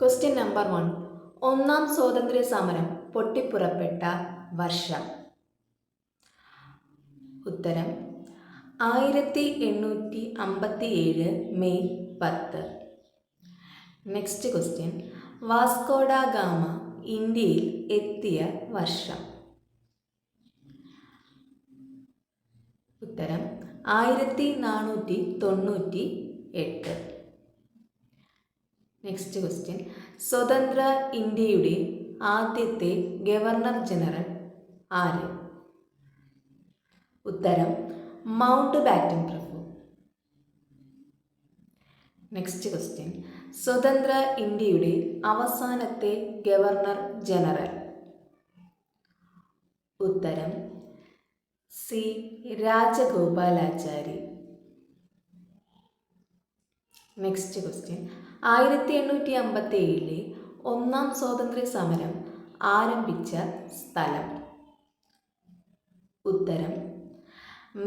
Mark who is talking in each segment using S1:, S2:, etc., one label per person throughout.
S1: Question number one ഒന്നാം സ്വാതന്ത്ര്യ സമരം പൊട്ടിപ്പുറപ്പെട്ട വർഷം. ഉത്തരം. ആയിരത്തി എണ്ണൂറ്റി അമ്പത്തി ഏഴ് മെയ് പത്ത്. നെക്സ്റ്റ് ക്വസ്റ്റ്യൻ വാസ്കോഡ ഗാമ ഇന്ത്യയിൽ എത്തിയ വർഷം. ഉത്തരം. ആയിരത്തി നാനൂറ്റി തൊണ്ണൂറ്റി എട്ട് നെക്സ്റ്റ് ക്വസ്റ്റ്യൻ സ്വതന്ത്ര ഇന്ത്യയുടെ ആദ്യത്തെ ഗവർണർ ജനറൽ ആര്? ഉത്തരം മൗണ്ട് ബാറ്റൻ പ്രഭു. നെക്സ്റ്റ് ക്വസ്റ്റ്യൻ സ്വതന്ത്ര ഇന്ത്യയുടെ അവസാനത്തെ ഗവർണർ ജനറൽ. ഉത്തരം സി. രാജഗോപാലാചാരി. നെക്സ്റ്റ് ക്വസ്റ്റ്യൻ ആയിരത്തി എണ്ണൂറ്റി അമ്പത്തി ഏഴിലെ ഒന്നാം സ്വാതന്ത്ര്യ സമരം ആരംഭിച്ച സ്ഥലം. ഉത്തരം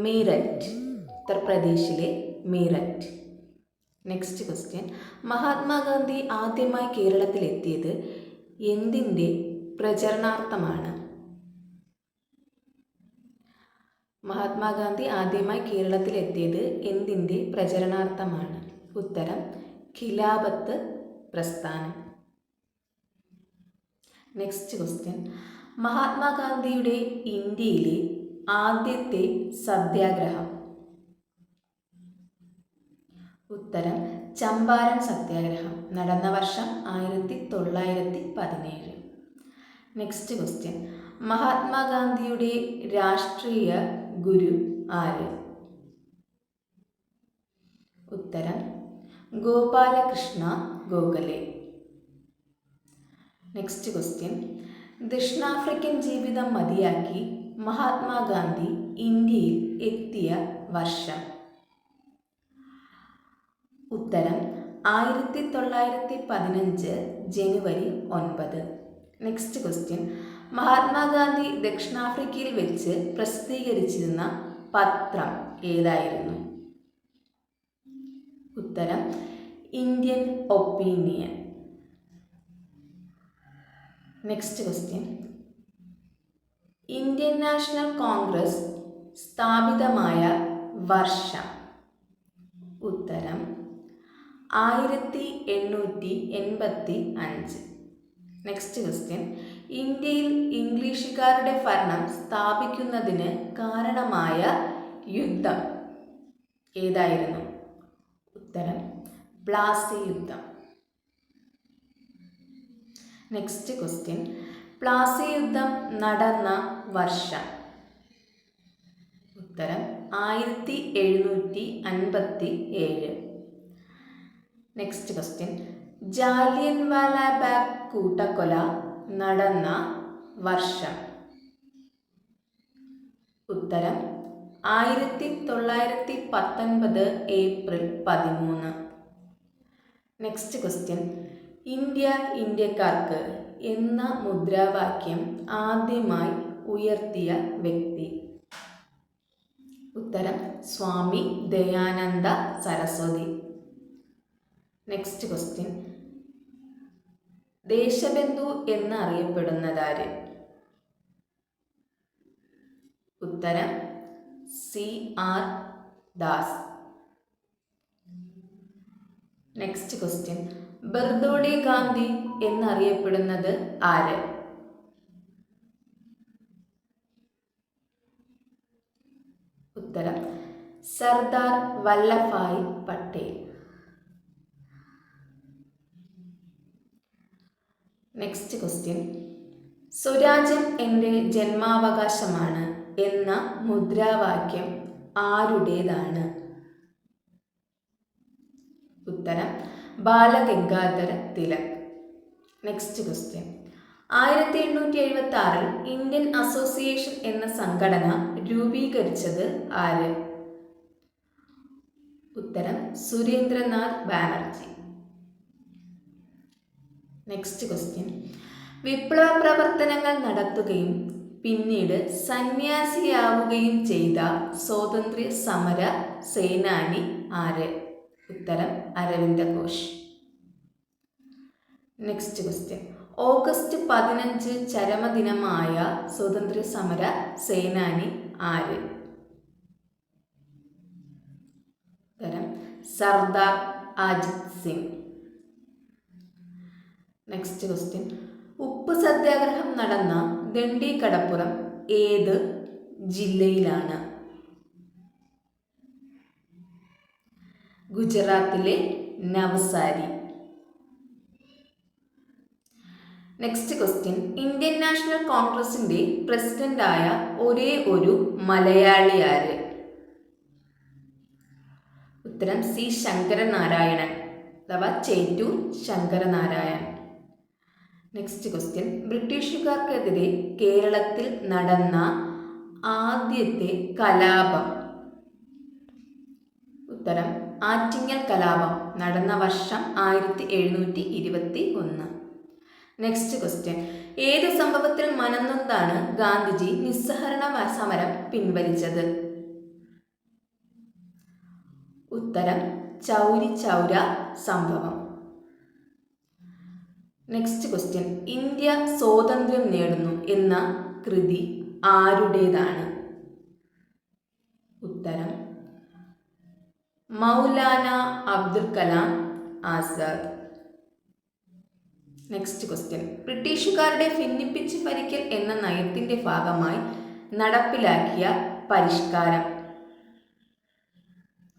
S1: മീററ്റ് ഉത്തർപ്രദേശിലെ മീററ്റ്. നെക്സ്റ്റ് ക്വസ്റ്റ്യൻ മഹാത്മാഗാന്ധി ആദ്യമായി കേരളത്തിലെത്തിയത് എന്തിന്റെ പ്രചരണാർത്ഥമാണ്? മഹാത്മാഗാന്ധി ആദ്യമായി കേരളത്തിലെത്തിയത് എന്തിന്റെ പ്രചരണാർത്ഥമാണ്? ഉത്തരം ഖിലാപത്ത് പ്രസ്ഥാനം. നെക്സ്റ്റ് ക്വസ്റ്റ്യൻ മഹാത്മാഗാന്ധിയുടെ ഇന്ത്യയിലെ ആദ്യത്തെ സത്യാഗ്രഹം. ഉത്തരം ചമ്പാരൻ സത്യാഗ്രഹം. നടന്ന വർഷം ആയിരത്തി തൊള്ളായിരത്തി പതിനേഴ് നെക്സ്റ്റ് ക്വസ്റ്റ്യൻ മഹാത്മാഗാന്ധിയുടെ രാഷ്ട്രീയ ഗുരു ആര്? ഉത്തരം ഗോപാലകൃഷ്ണ ഗോഖലെ. നെക്സ്റ്റ് ക്വസ്റ്റ്യൻ ദക്ഷിണാഫ്രിക്കൻ ജീവിതം മതിയാക്കി മഹാത്മാഗാന്ധി ഇന്ത്യയിൽ എത്തിയ വർഷം. ഉത്തരം ആയിരത്തി തൊള്ളായിരത്തി പതിനഞ്ച് ജനുവരി ഒൻപത്. നെക്സ്റ്റ് ക്വസ്റ്റ്യൻ മഹാത്മാഗാന്ധി ദക്ഷിണാഫ്രിക്കയിൽ വെച്ച് പ്രസിദ്ധീകരിച്ചിരുന്ന പത്രം ഏതായിരുന്നു? ഉത്തരം Indian opinion next question Indian National Congress സ്ഥാപിതമായ വർഷം. ഉത്തരം ആയിരത്തി എണ്ണൂറ്റി എൺപത്തി അഞ്ച് നെക്സ്റ്റ് ക്വസ്റ്റ്യൻ ഇന്ത്യയിൽ ഇംഗ്ലീഷുകാരുടെ ഭരണം സ്ഥാപിക്കുന്നതിന് കാരണമായ യുദ്ധം. ഏതായിരുന്നു? ഉത്തരം പ്ലാസി യുദ്ധം നെക്സ്റ്റ് ക്വസ്റ്റ്യൻ പ്ലാസി യുദ്ധം നടന്ന വർഷം. ഉത്തരം ആയിരത്തി എഴുന്നൂറ്റി അൻപത്തി ഏഴ് നെക്സ്റ്റ് ക്വസ്റ്റ്യൻ ജാലിയൻ വാലാബാഗ് കൂട്ടക്കൊല നടന്ന വർഷം. ഉത്തരം ആയിരത്തി തൊള്ളായിരത്തി പത്തൊൻപത് ഏപ്രിൽ പതിമൂന്ന്. നെക്സ്റ്റ് ക്വസ്റ്റ്യൻ ഇന്ത്യ ഇന്ത്യക്കാർക്ക് എന്ന മുദ്രാവാക്യം ആദ്യമായി ഉയർത്തിയ വ്യക്തി? ഉത്തരം സ്വാമി ദയാനന്ദ സരസ്വതി. നെക്സ്റ്റ് ക്വസ്റ്റ്യൻ ദേശബന്ധു എന്നറിയപ്പെടുന്നതാര്? ഉത്തരം C R Das. Next question Bardoli Gandhi എന്നറിയപ്പെടുന്നത് ആര്? ഉത്തരം. സർദാർ വല്ലഭായ് പട്ടേൽ. നെക്സ്റ്റ് ക്വസ്റ്റ്യൻ സ്വരാജ്യം എന്റെ ജന്മാവകാശമാണ്. എന്ന മുദ്രാവാക്യം ആരുടേതാണ്? ഉത്തരം ബാലഗംഗാധര തിലക്. നെക്സ്റ്റ് ക്വസ്റ്റ്യൻ ആയിരത്തി എണ്ണൂറ്റി എഴുപത്തി ആറിൽ ഇന്ത്യൻ അസോസിയേഷൻ എന്ന സംഘടന രൂപീകരിച്ചത് ആര്? ഉത്തരം സുരേന്ദ്രനാഥ് ബാനർജി. നെക്സ്റ്റ് ക്വസ്റ്റ്യൻ വിപ്ലവ പ്രവർത്തനങ്ങൾ നടത്തുകയും പിന്നീട് സന്യാസിയാവുകയും ചെയ്ത സ്വാതന്ത്ര്യ സമര സേനാനി ആര്? ഉത്തരം Aravinda Ghosh next question August പതിനഞ്ച് ചരമദിനമായ സ്വാതന്ത്ര്യ സമര സേനാനി ആര്? ഉത്തരം സർദാർ അജിത് സിംഗ്. നെക്സ്റ്റ് ക്വസ്റ്റ്യൻ ഉപ്പ് സത്യാഗ്രഹം നടന്ന ദണ്ഡി കടപ്പുറം ഏത് ജില്ലയിലാണ്? ഗുജറാത്തിലെ Navsari. Next question Indian National കോൺഗ്രസിന്റെ പ്രസിഡന്റായ ഒരേ ഒരു മലയാളി ആര്? ഉത്തരം സി ശങ്കരനാരായണൻ. അഥവാ ചേറ്റൂർ ശങ്കരനാരായണൻ നെക്സ്റ്റ് ക്വസ്റ്റ്യൻ ബ്രിട്ടീഷുകാർക്കെതിരെ കേരളത്തിൽ നടന്ന ആദ്യത്തെ കലാപം. ഉത്തരം. ആറ്റിങ്ങൽ കലാപം. നടന്ന വർഷം ആയിരത്തി എഴുന്നൂറ്റി ഇരുപത്തി ഒന്ന് നെക്സ്റ്റ് ക്വസ്റ്റ്യൻ ഏത് സംഭവത്തിൽ മനന്നൊന്താണ് ഗാന്ധിജി നിസ്സഹരണ സമരം പിൻവലിച്ചത്? ഉത്തരം. ചൗരി ചൗര സംഭവം. നെക്സ്റ്റ് ക്വസ്റ്റ്യൻ ഇന്ത്യ സ്വാതന്ത്ര്യം നേടുന്നു എന്ന കൃതി ആരുടേതാണ്? ഉത്തരം. മൗലാന അബ്ദുൽ കലാം ആസാദ്. നെക്സ്റ്റ് ക്വസ്റ്റ്യൻ ബ്രിട്ടീഷുകാരുടെ ഭിന്നിപ്പിച്ച് ഭരിക്കൽ എന്ന നയത്തിന്റെ ഭാഗമായി നടപ്പിലാക്കിയ പരിഷ്കാരം.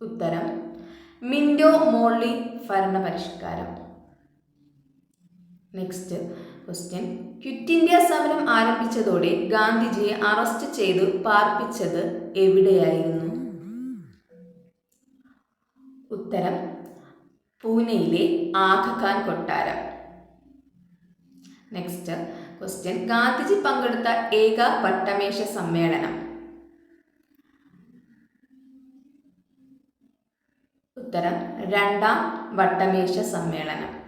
S1: ഉത്തരം. മിൻഡോ മോളി ഭരണ പരിഷ്കാരം നെക്സ്റ്റ് ക്വസ്റ്റ്യൻ ക്വിറ്റ് ഇന്ത്യ സമരം ആരംഭിച്ചതോടെ ഗാന്ധിജിയെ അറസ്റ്റ് ചെയ്ത് പാർപ്പിച്ചത് എവിടെയായിരുന്നു? ഉത്തരം. പൂനെയിലെ ആഖാൻ കൊട്ടാരം. നെക്സ്റ്റ് ക്വസ്റ്റ്യൻ ഗാന്ധിജി പങ്കെടുത്ത ഏക വട്ടമേശ സമ്മേളനം. ഉത്തരം. രണ്ടാം വട്ടമേശ സമ്മേളനം.